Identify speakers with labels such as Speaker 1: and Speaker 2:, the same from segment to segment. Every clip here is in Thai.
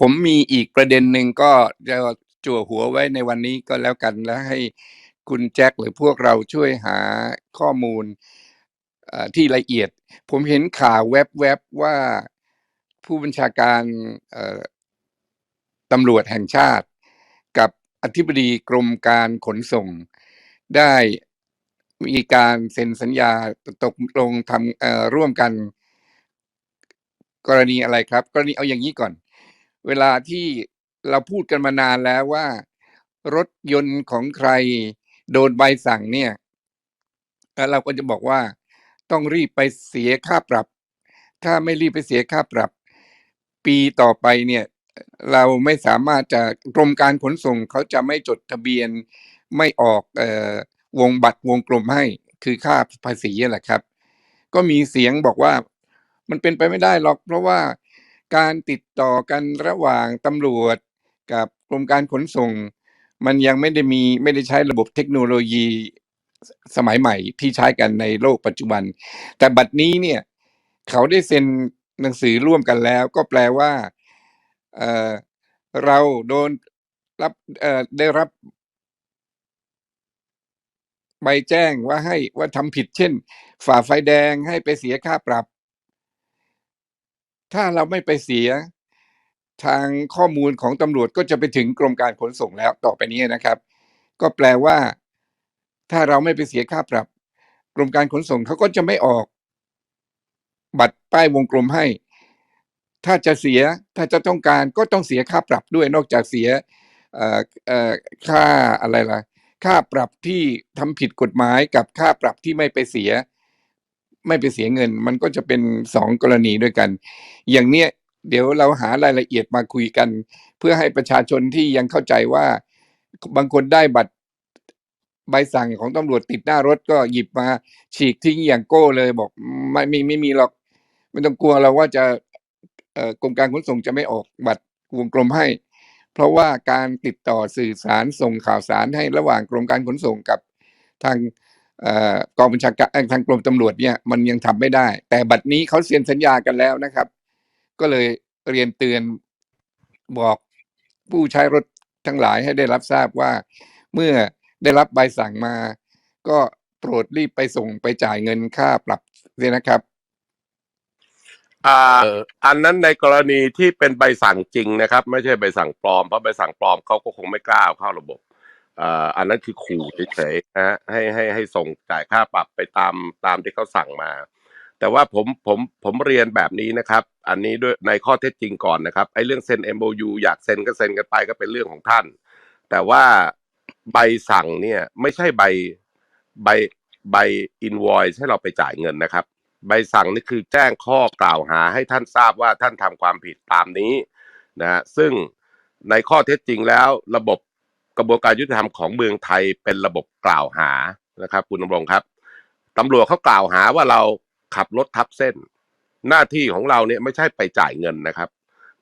Speaker 1: ผมมีอีกประเด็นหนึ่งก็จะจั่วหัวไว้ในวันนี้ก็แล้วกัน แล้วให้คุณแจ็คหรือพวกเราช่วยหาข้อมูลที่ละเอียด ผมเห็นข่าวแวบๆว่าผู้บัญชาการตำรวจแห่งชาติ กับอธิบดีกรมการขนส่ง ได้มีการเซ็นสัญญาตกลงทำร่วมกัน กรณีอะไรครับ กรณีเอาอย่างนี้ก่อน เวลาที่เราพูดกันมานานแล้วว่า รถยนต์ของใครโดนใบสั่งเนี่ยแล้วเราก็จะบอกว่าต้องรีบไปเสียค่าปรับ ถ้าไม่รีบไปเสียค่าปรับ ปีต่อไปเนี่ย เราไม่สามารถจะกรมการขนส่งเขาจะไม่จดทะเบียนไม่ออกเอ่อวงบัตรวงกลมให้คือค่าภาษีนั่แหละครับ ก็มีเสียงบอกว่า มันเป็นไปไม่ได้หรอก เพราะว่า การติดต่อกันระหว่างตำรวจกับกรมการขนส่ง มันยังไม่ได้มีไม่ได้ใช้ระบบเทคโนโลยีสมัยใหม่ที่ใช้กันในโลกปัจจุบัน แต่บัดนี้เนี่ยเขาได้เซ็นหนังสือร่วมกันแล้ว ก็แปลว่าเออเราโดนรับเออได้รับใบแจ้งว่าให้ว่าทำผิดเช่น ฝ่าไฟแดงให้ไปเสียค่าปรับ ถ้าเราไม่ไปเสีย ทางข้อมูลของตำรวจก็จะไปถึงกรมการขนส่งแล้วต่อไปนี้นะครับ ก็แปลว่า ถ้าเราไม่ไปเสียค่าปรับ กรมการขนส่งเขาก็จะไม่ออก บัตรป้ายวงกลมให้ ถ้าจะเสียถ้าจะต้องการก็ต้องเสียค่าปรับด้วยนอกจากเสียค่าอะไรล่ะค่าปรับที่ทำผิดกฎหมายกับค่าปรับที่ไม่ไปเสีย ไม่ไปเสียเงิน มันก็จะเป็นสองกรณีด้วยกัน อย่างเนี้ยเดี๋ยวเราหารายละเอียดมาคุยกัน เพื่อให้ประชาชนที่ยังเข้าใจว่า บางคนได้บัตรใบสั่งของตำรวจติดหน้ารถก็หยิบมา ฉีกทิ้งอย่างโก้เลยบอกไม่ม่ไม่มีหรอก ไม่ต้องกลัวเราว่าจะกรมการขนส่งจะไม่ออกบัตรวงกลมให้ เพราะว่าการติดต่อสื่อสารส่งข่าวสารให้ระหว่างกรมการขนส่งกับทาง กองบัญชาการเอ่อทางกรมตำรวจเนี่ยมันยังทำไม่ได้ แต่บัดนี้เขาเซ็นสัญญากันแล้วนะครับ ก็เลยเรียนเตือนบอกผู้ใช้รถทั้งหลายให้ได้รับทราบว่า เมื่อได้รับใบสั่งมา ก็โปรดรีบไปส่งไปจ่ายเงินค่าปรับเสียนะครับ
Speaker 2: อ่า
Speaker 3: เออ
Speaker 2: อันนั้นในกรณีที่เป็นใบสั่งจริงนะครับ ไม่ใช่ใบสั่งปลอมเพราะใบสั่งปลอมเขาก็คงไม่กล้าเอาเข้าระบบ อ่าอันนั้นคือขู่เฉยๆนะฮะให้ให้ให้ส่งจ่ายค่าปรับไปตามตามที่เขาสั่งมา แต่ว่าผมผมผมเรียนแบบนี้นะครับ อันนี้ด้วยในข้อเท็จจริงก่อนนะครับไอ้เรื่องเซ็น MOU อยากเซ็นก็เซ็นกันไปก็เป็นเรื่องของท่าน แต่ว่าใบสั่งเนี่ยไม่ใช่ใบใบใบอินวอยให้เราไปจ่ายเงินนะครับ ใบสั่งนี่คือแจ้งข้อกล่าวหาให้ท่านทราบว่าท่านทำความผิดตามนี้นะฮะซึ่งในข้อเท็จจริงแล้วระบบ กระบวนการยุติธรรมของเมืองไทยเป็นระบบกล่าวหานะครับ คุณดำรงครับตำรวจเขากล่าวหาว่าเราขับรถทับเส้น หน้าที่ของเราเนี่ยไม่ใช่ไปจ่ายเงินนะครับ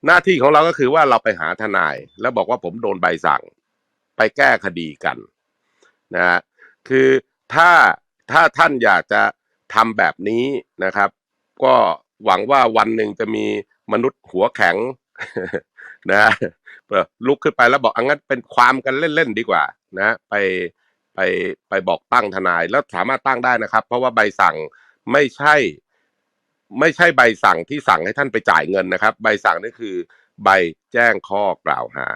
Speaker 2: หน้าที่ของเราก็คือว่าเราไปหาทนาย แล้วบอกว่าผมโดนใบสั่ง ไปแก้คดีกันนะฮะคือถ้าถ้าท่านอยากจะทำแบบนี้นะครับ ก็หวังว่าวันหนึ่งจะมีมนุษย์หัวแข็งนะฮะ ลุกขึ้นไปแล้วบอกอังั้นเป็นความกันเล่นๆดีกว่า นะ ไปไปไปบอกตั้งทนายแล้วสามารถตั้งได้นะครับ เพราะว่าใบสั่งไม่ใช่ ไม่ใช่ใบสั่งที่สั่งให้ท่านไปจ่ายเงินนะครับ ใบสั่งนี่คือ ใบแจ้งข้อกล่าวหา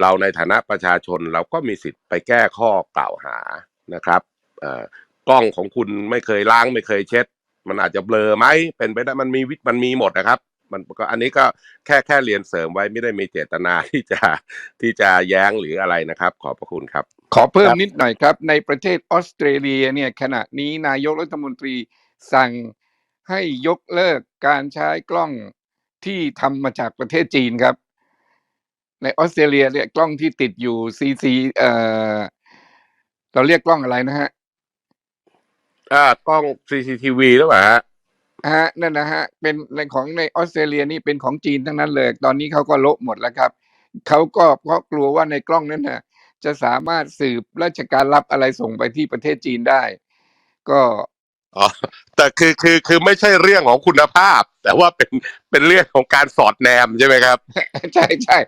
Speaker 2: เราในฐานะประชาชนเราก็มีสิทธิ์ไปแก้ข้อกล่าวหานะครับเออกล้องของคุณไม่เคยล้างไม่เคยเช็ด มันอาจจะเบลอไหมเป็นไปได้มันมีวิมันมีหมดนะครับ มันก็อันนี้ก็แค่แค่เรียนเสริมไว้ไม่ได้มีเจตนาที่จะที่จะแย้งหรืออะไรนะครับ ขอบพระคุณครับ
Speaker 1: ขอเพิ่ม
Speaker 3: ครับ
Speaker 1: นิดหน่อยครับ ในประเทศออสเตรเลียเนี่ยขณะนี้นายกรัฐมนตรีสั่งให้ยกเลิกการใช้กล้องที่ทำมาจากประเทศจีนครับ ในออสเตรเลียเนี่ยกล้องที่ติดอยู่ซีซีเอ่อเราเรียกกล้องอะไรนะฮะ
Speaker 2: อ่ากล้อง CCTV หรือเปล่าฮะ
Speaker 1: ฮะนั่นนะฮะเป็นในของในออสเตรเลียนี่เป็นของจีนทั้งนั้นเลย ตอนนี้เขาก็โละหมดแล้วครับเขาก็เพราะกลัวว่าในกล้องนั้นน่ะจะสามารถสืบราชการลับอะไรส่งไปที่ประเทศจีนได้ ก็
Speaker 2: อ๋อแต่คือคือคือไม่ใช่เรื่องของคุณภาพ แต่ว่าเป็นเป็นเรื่องของการสอดแนมใช่ไหมครับ
Speaker 1: ใช่ใช่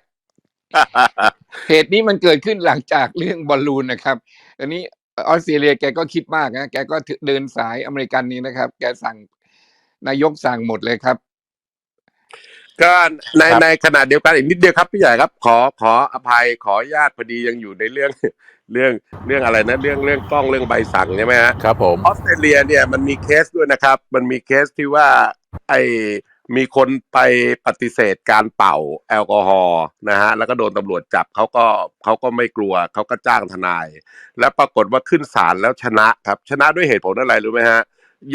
Speaker 1: เหตุนี้มันเกิดขึ้นหลังจากเรื่องบอลลูนนะครับอันนี้ออสเตรเลียแกก็คิดมากนะแกก็เดินสายอเมริกันนี้นะครับ แกสั่ง นายกสั่งหมดเลยครับ
Speaker 2: ก็ใน
Speaker 3: ครับ
Speaker 2: ในขณะเดียวกันอีกนิดเดียวครับพี่ใหญ่ครับ ขอขออภัยขออนุญาตพอดียังอยู่ในเรื่องเรื่องเรื่องอะไรนะเรื่องเรื่องกล้องเรื่องใบสั่งใช่ไหมฮะ
Speaker 3: ครับผม
Speaker 2: ออสเตรเลียเนี่ยมันมีเคสด้วยนะครับ มันมีเคสที่ว่าไอมีคนไปปฏิเสธการเป่าแอลกอฮอล์นะฮะแล้วก็โดนตำรวจจับเขาก็เขาก็ไม่กลัวเขาก็จ้างทนาย แล้วปรากฏว่าขึ้นศาลแล้วชนะครับ ชนะด้วยเหตุผลอะไรรู้ไหมฮะ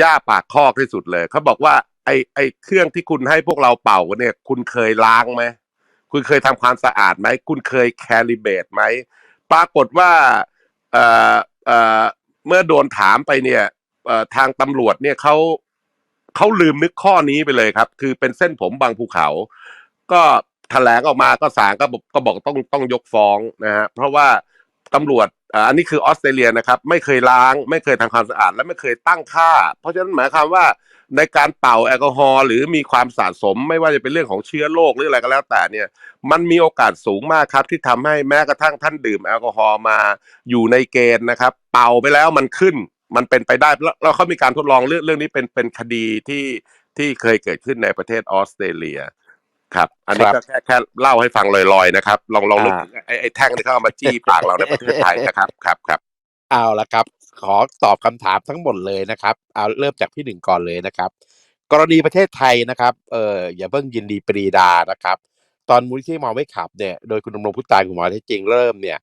Speaker 2: ย่าปากคอกที่สุดเลย เขาบอกว่าไอไอเครื่องที่คุณให้พวกเราเป่ากันเนี่ย คุณเคยล้างไหม คุณเคยทำความสะอาดไหม คุณเคยแคลิเบตไหม ปรากฏว่าเอ่อเอ่อเมื่อโดนถามไปเนี่ยเอ่อทางตำรวจเนี่ยเขาเขาลืมนึกข้อนี้ไปเลยครับ คือเป็นเส้นผมบางภูเขา ก็แถลงออกมาก็ศาลก็บอกก็บอกต้องต้องยกฟ้องนะฮะเพราะว่า ตำรวจอันนี้คือออสเตรเลียนะครับ ไม่เคยล้าง ไม่เคยทำความสะอาด และไม่เคยตั้งค่า เพราะฉะนั้นหมายความว่าในการเป่าแอลกอฮอล์หรือมีความสะสม ไม่ว่าจะเป็นเรื่องของเชื้อโรคหรืออะไรก็แล้วแต่เนี่ย มันมีโอกาสสูงมากครับที่ทำให้แม้กระทั่งท่านดื่มแอลกอฮอล์มาอยู่ในเกณฑ์นะครับ เป่าไปแล้วมันขึ้น มันเป็นไปได้แล้วแล้วเขามีการทดลองเรื่องเรื่องนี้เป็นเป็นคดีที่ที่เคยเกิดขึ้นในประเทศออสเตรเลีย ครับ อันนี้
Speaker 3: ครั
Speaker 2: ก็
Speaker 3: บ
Speaker 2: แค่แค่เล่าให้ฟังลอยๆนะครับ ลองลองนึก
Speaker 3: อ่า
Speaker 2: ถึงไอ้ไอ้แท่งที่เขาเอามาจี้ปากเราในประเทศไทยนะครับครับครับ
Speaker 3: เอาละครับ ขอตอบคำถามทั้งหมดเลยนะครับ เอาเริ่มจากพี่หนึ่งก่อนเลยนะครับ กรณีประเทศไทยนะครับเอออย่าเพิ่งยินดีปรีดานะครับ ตอนมูลที่เมาไม่ขับเนี่ยโดยคุณดำรงพุทธตานคุณหมอที่จริงเริ่มเนี่ย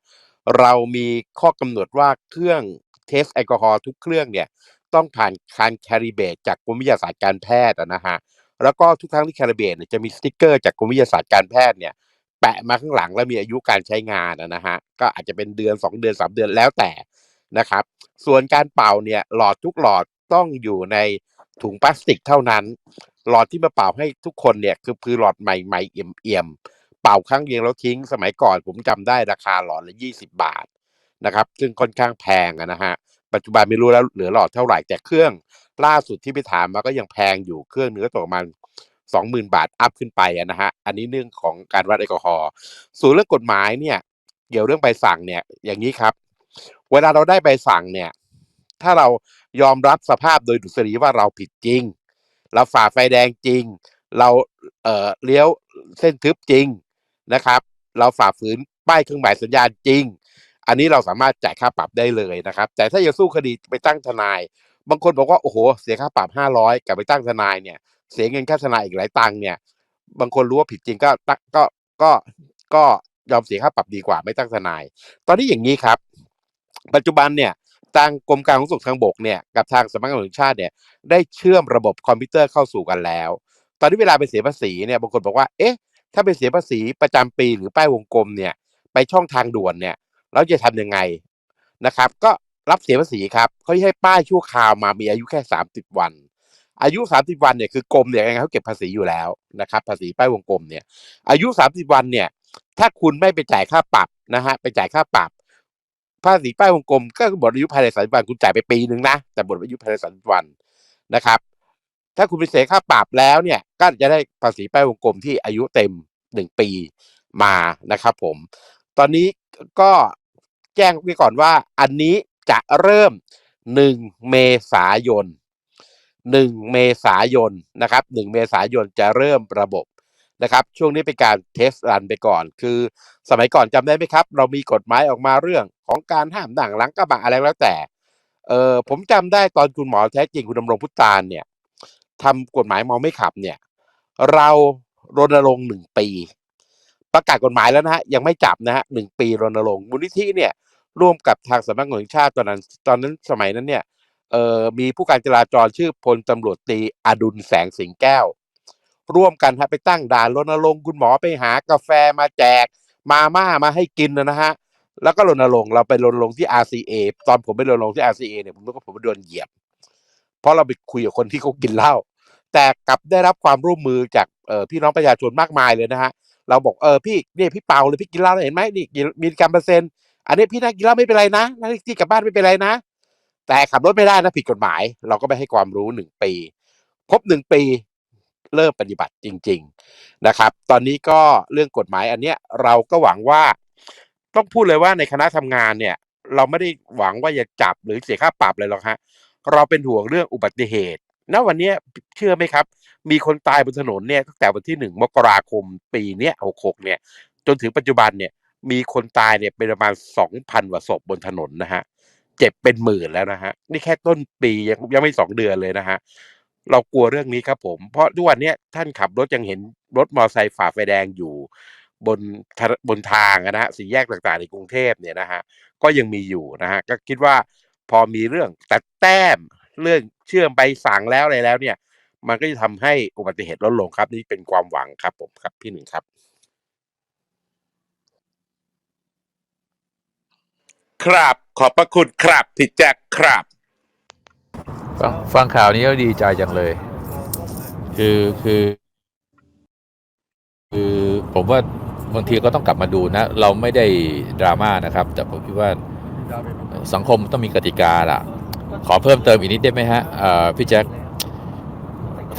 Speaker 3: เรามีข้อกำหนดว่าเครื่องเทสแอลกอฮอล์ทุกเครื่องเนี่ยต้องผ่านการแคริเบตจากกรมวิทยาศาสตร์การแพทย์อะนะฮะ แล้วก็ทุกครั้งที่แคริเบตเนี่ยจะมีสติกเกอร์จากกรมวิทยาศาสตร์การแพทย์เนี่ยแปะมาข้างหลังแล้วมีอายุการใช้งานนะฮะก็อาจจะเป็นเดือนสองเดือนสามเดือนแล้วแต่นะครับ ส่วนการเป่าเนี่ยหลอดทุกหลอดต้องอยู่ในถุงพลาสติกเท่านั้น หลอดที่มาเป่าให้ทุกคนเนี่ยคือคือหลอดใหม่ๆเอี่ยมๆเป่าครั้งเดียวแล้วทิ้ง สมัยก่อนผมจำได้ราคาหลอดละยี่สิบาทนะครับ ซึ่งค่อนข้างแพงนะฮะ ปัจจุบันไม่รู้แล้วเหลือหลอดเท่าไหร่แต่เครื่องล่าสุดที่ไปถามมาก็ยังแพงอยู่เครื่องเนึงก็ตกประมาณสองหมื่นบาทอัพขึ้นไปนะฮะอันนี้เรื่องของการวัดแอลกอฮอล์ส่วนเรื่องกฎหมายเนี่ยเกี่ยวเรื่องใบสั่งเนี่ยอย่างนี้ครับ เวลาเราได้ใบสั่งเนี่ยถ้าเรายอมรับสภาพโดยดุษฎีว่าเราผิดจริง เราฝ่าไฟแดงจริง เราเอ่อเลี้ยวเส้นทึบจริงนะครับ เราฝ่าฝืนป้ายเครื่องหมายสัญญาณจริง อันนี้เราสามารถจ่ายค่าปรับได้เลยนะครับ แต่ถ้าจะสู้คดีไปตั้งทนาย บางคนบอกว่าโอ้โหเสียค่าปรับห้าร้อยกับไปตั้งทนายเนี่ย เสียเงินค่าทนายอีกหลายตังค์เนี่ย บางคนรู้ว่าผิดจริงก็ตั้งก็ก็ก็ยอมเสียค่าปรับดีกว่าไม่ตั้งทนาย ตอนนี้อย่างนี้ครับ ปัจจุบันเนี่ยทางกรมการขนส่งทางบกเนี่ยกับทางสำนักงานตำรวจแห่งชาติเนี่ยได้เชื่อมระบบคอมพิวเตอร์เข้าสู่กันแล้ว ตอนนี้เวลาไปเสียภาษีเนี่ยบางคนบอกว่าเอ๊ะถ้าไปเสียภาษีประจำปีหรือป้ายวงกลมเนี่ยไปช่องทางด่วนเนี่ย เราจะทำยังไงนะครับ ก็รับเสียภาษีครับเขาให้ป้ายชั่วคราวมามีอายุแค่สามสิบวัน อายุสามสิบวันเนี่ยคือกรมเนี่ยเขาเก็บภาษีอยู่แล้วนะครับ ภาษีป้ายวงกลมเนี่ย อายุสามสิบวันเนี่ย ถ้าคุณไม่ไปจ่ายค่าปรับนะฮะไปจ่ายค่าปรับภาษีป้ายวงกลมก็หมดอายุภายในสามสิบวันคุณจ่ายไปปีหนึ่งนะแต่หมดอายุภายในสามสิบวันนะครับ ถ้าคุณไปเสียค่าปรับแล้วเนี่ย ก็จะได้ภาษีป้ายวงกลมที่อายุเต็มหนึ่งปีมานะครับ ผม ตอนนี้ก็ แจ้งไว้ก่อนว่า อันนี้จะเริ่มหนึ่งเมษายนหนึ่งเมษายนนะครับหนึ่งเมษายนจะเริ่มระบบนะครับช่วงนี้เป็นการเทสรันไปก่อน คือสมัยก่อนจำได้ไหมครับ เรามีกฎหมายออกมาเรื่องของการห้ามนั่งหลังกระบะอะไรแล้วแต่เออผมจำได้ตอนคุณหมอแท้จริงคุณดำรงพุตานเนี่ยทำกฎหมายเมองไม่ขับเนี่ย เรารณรงค์หนึ่งปี ประกาศกฎหมายแล้วนะฮะยังไม่จับนะฮะหนึ่งปีรณรงค์มูลนิธิเนี่ยร่วมกับทางสำนักงานแห่งชาติตอนนั้นตอนนั้นสมัยนั้นเนี่ยเอ่อมีผู้การจราจรชื่อพลตำรวจตีอดุลแสงสิงแก้ว ร่วมกันฮะไปตั้งด่านรณรงค์คุณหมอไปหากาแฟมาแจก มาม่ามาให้กินนะฮะแล้วก็รณรงค์เราไปรณรงค์ที่ RCA ตอนผมไปรณรงค์ที่ RCA เนี่ยผมรู้ว่าผมโดนเหยียบ เพราะเราไปคุยกับคนที่เขากินเหล้าแต่กลับได้รับความร่วมมือจากพี่น้องประชาชนมากมายเลยนะฮะ เราบอกเออพี่เนี่ยพี่เป่าเลยพี่กินเหล้าเห็นไหมนี่มีกรรมเปอร์เซ็นต์อันนี้พี่นั่งกินเหล้าไม่เป็นไรนะนั่งที่กลับบ้านไม่เป็นไรนะ แต่ขับรถไม่ได้นะผิดกฎหมาย เราก็ไปให้ความรู้หนึ่งปี ครบหนึ่งปีเริ่มปฏิบัติจริง ๆนะครับ ตอนนี้ก็เรื่องกฎหมายอันเนี้ยเราก็หวังว่าต้องพูดเลยว่าในคณะทำงานเนี่ย เราไม่ได้หวังว่าจะจับหรือเสียค่าปรับเลยหรอกฮะเราเป็นห่วงเรื่องอุบัติเหตุณวันนี้เชื่อไหมครับ มีคนตายบนถนนเนี่ยตั้งแต่วันที่หนึ่งมกราคมปีเนี้ยหกหกเนี่ย จนถึงปัจจุบันเนี่ยมีคนตายเนี่ยเป็นประมาณสองพันกว่าศพบนถนนนะฮะเจ็บเป็นหมื่นแล้วนะฮะนี่แค่ต้นปียังยังไม่สองเดือนเลยนะฮะเรากลัวเรื่องนี้ครับผม เพราะทุกวันเนี้ยท่านขับรถยังเห็นรถมอเตอร์ไซค์ฝ่าไฟแดงอยู่ บนบนทางนะฮะสี่แยกต่างๆในกรุงเทพเนี่ยนะฮะก็ยังมีอยู่นะฮะก็คิดว่าพอมีเรื่องตัดแต้มเรื่องเชื่อมใบสั่งแล้วอะไรแล้วเนี่ย มันก็จะทำให้อุบัติเหตุลดลงครับ นี่เป็นความหวังครับผมครับพี่หนึ่งครับ
Speaker 2: ครับขอบพระคุณครับพี่แจ็คครับ
Speaker 4: ฟังฟังข่าวนี้ก็ดีใจจังเลย คือคือ คือผมว่าบางทีก็ต้องกลับมาดูนะ เราไม่ได้ดราม่านะครับ แต่ผมคิดว่าสังคมต้องมีกติกาล่ะ ขอเพิ่มเติมอีกนิดได้ไหมฮะพี่แจ็ค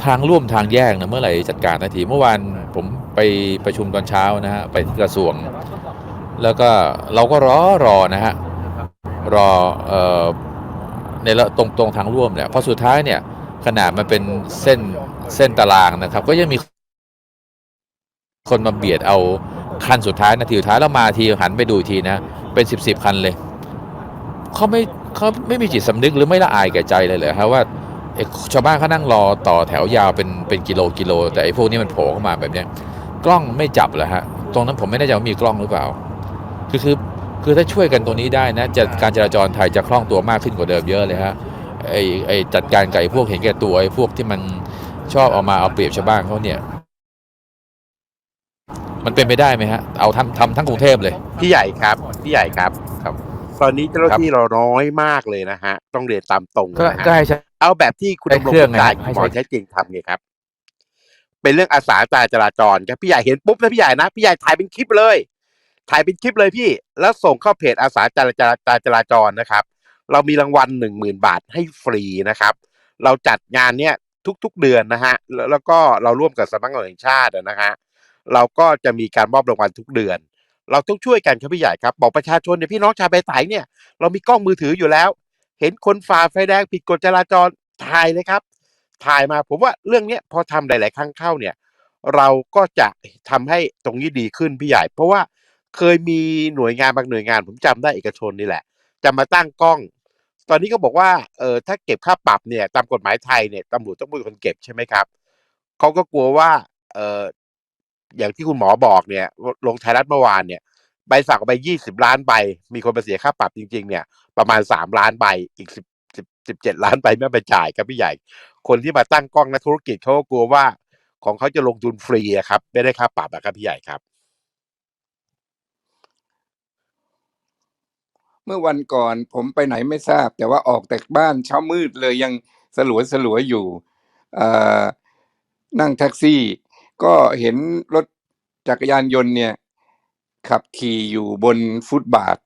Speaker 4: ทางร่วมทางแยกนะเมื่อไหร่จัดการนาทีเมื่อวานผมไปประชุมตอนเช้านะฮะไปที่กระทรวง แล้วก็เราก็รอรอนะฮะรอเอ่อในละตรงตรงทางร่วมเนี่ยพอสุดท้ายเนี่ย ขนาดมันเป็นเส้นเส้นตารางนะครับ ก็ยังมีคนมาเบียดเอาคันสุดท้ายนาทีสุดท้ายแล้วมาทีหันไปดูทีนะ เป็นสิบสิบคันเลยเขาไม่เขาไม่มีจิตสำนึกหรือไม่ละอายแก่ใจเลยเหรอฮะว่า ชาวบ้านเขานั่งรอต่อแถวยาวเป็นเป็นกิโลกิโล แต่ไอ้พวกนี้มันโผล่เข้ามาแบบเนี้ยกล้องไม่จับเหรอฮะตรงนั้นผมไม่แน่ใจว่ามีกล้องหรือเปล่าคือคือคือถ้าช่วยกันตรงนี้ได้นะจะการจราจรไทยจะคล่องตัวมากขึ้นกว่าเดิมเยอะเลยฮะไอไอจัดการไก่พวกเห็นแก่ตัวไอพวกที่มันชอบเอามาเอาเปรียบชาวบ้านเขาเนี่ย มันเป็นไปได้ไหมฮะ เอาทำทำทั้งกรุงเทพเลย
Speaker 3: พี่ใหญ่ครับพี่ใหญ่ครับ
Speaker 4: ครับ
Speaker 3: ตอนนี้เจ้าหน้าที่เราน้อยมากเลยนะฮะ ต้องเรียนตามตรง
Speaker 4: ก็
Speaker 3: นะฮะ
Speaker 4: ก็ให้ใช้
Speaker 3: เอาแบบที่คุณ
Speaker 4: ใช้
Speaker 3: ดำรง
Speaker 4: เครื่อง
Speaker 3: สุขจ่าย
Speaker 4: ไง
Speaker 3: คุณหมอ
Speaker 4: ให้ใช้
Speaker 3: ใช้จริงทำไงครับ เป็นเรื่องอาสาจราจราจรครับพี่ใหญ่เห็นปุ๊บนะพี่ใหญ่นะพี่ใหญ่ถ่ายเป็นคลิปเลย ถ่ายเป็นคลิปเลยพี่ แล้วส่งเข้าเพจอาสาจราจราจราจรนะครับ เรามีรางวัลหนึ่งหมื่นบาทให้ฟรีนะครับ เราจัดงานเนี้ยทุกๆเดือนนะฮะแล้วแล้วก็เราร่วมกับสำนักงานแห่งชาติอะนะฮะเราก็จะมีการมอบรางวัลทุกเดือน เราต้องช่วยกันครับพี่ใหญ่ครับ บอกประชาชนเนี่ยพี่น้องชาวใบไตเนี่ยเรามีกล้องมือถืออยู่แล้วเห็นคนฝ่าไฟแดงผิดกฎจราจรถ่ายเลยครับ ถ่ายมาผมว่าเรื่องนี้พอทำหลาย ๆ ครั้งเข้าเนี่ย เราก็จะทำให้ตรงนี้ดีขึ้นพี่ใหญ่ เพราะว่าเคยมีหน่วยงานบางหน่วยงาน ผมจำได้เอกชนนี่แหละ จะมาตั้งกล้อง ตอนนี้ก็บอกว่าเออถ้าเก็บค่าปรับเนี่ยตามกฎหมายไทยเนี่ยตำรวจต้องเป็นคนเก็บใช่ไหมครับเขาก็กลัวว่าเอออย่างที่คุณหมอบอกเนี่ยลงไทยรัฐเมื่อวานเนี่ย ใบสั่งออกไปยี่สิบล้านใบ มีคนมาเสียค่าปรับจริง ๆ เนี่ย ประมาณสามล้านใบอีกสิบสิบสิบเจ็ดล้านใบไม่ไปจ่ายครับพี่ใหญ่ คนที่มาตั้งกล้องนักธุรกิจเขาก็กลัวว่าของเขาจะลงทุนฟรีครับ ไม่ได้ค่าปรับอะครับพี่ใหญ่ครับ
Speaker 1: เมื่อวันก่อนผมไปไหนไม่ทราบ แต่ว่าออกจากบ้านเช้ามืดเลยยังสลัวสลัวอยู่เอ่อนั่งแท็กซี่ ก็เห็นรถจักรยานยนต์เนี่ย ขับขี่อยู่บนฟุตบาท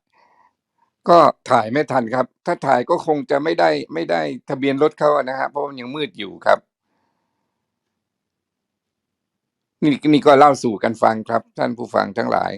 Speaker 1: ก็ถ่ายไม่ทันครับ ถ้าถ่ายก็คงจะไม่ได้ไม่ได้ทะเบียนรถเขาอะนะฮะเพราะมันยังมืดอยู่ครับนี่นี่ก็เล่าสู่กันฟังครับ ท่านผู้ฟังทั้งหลาย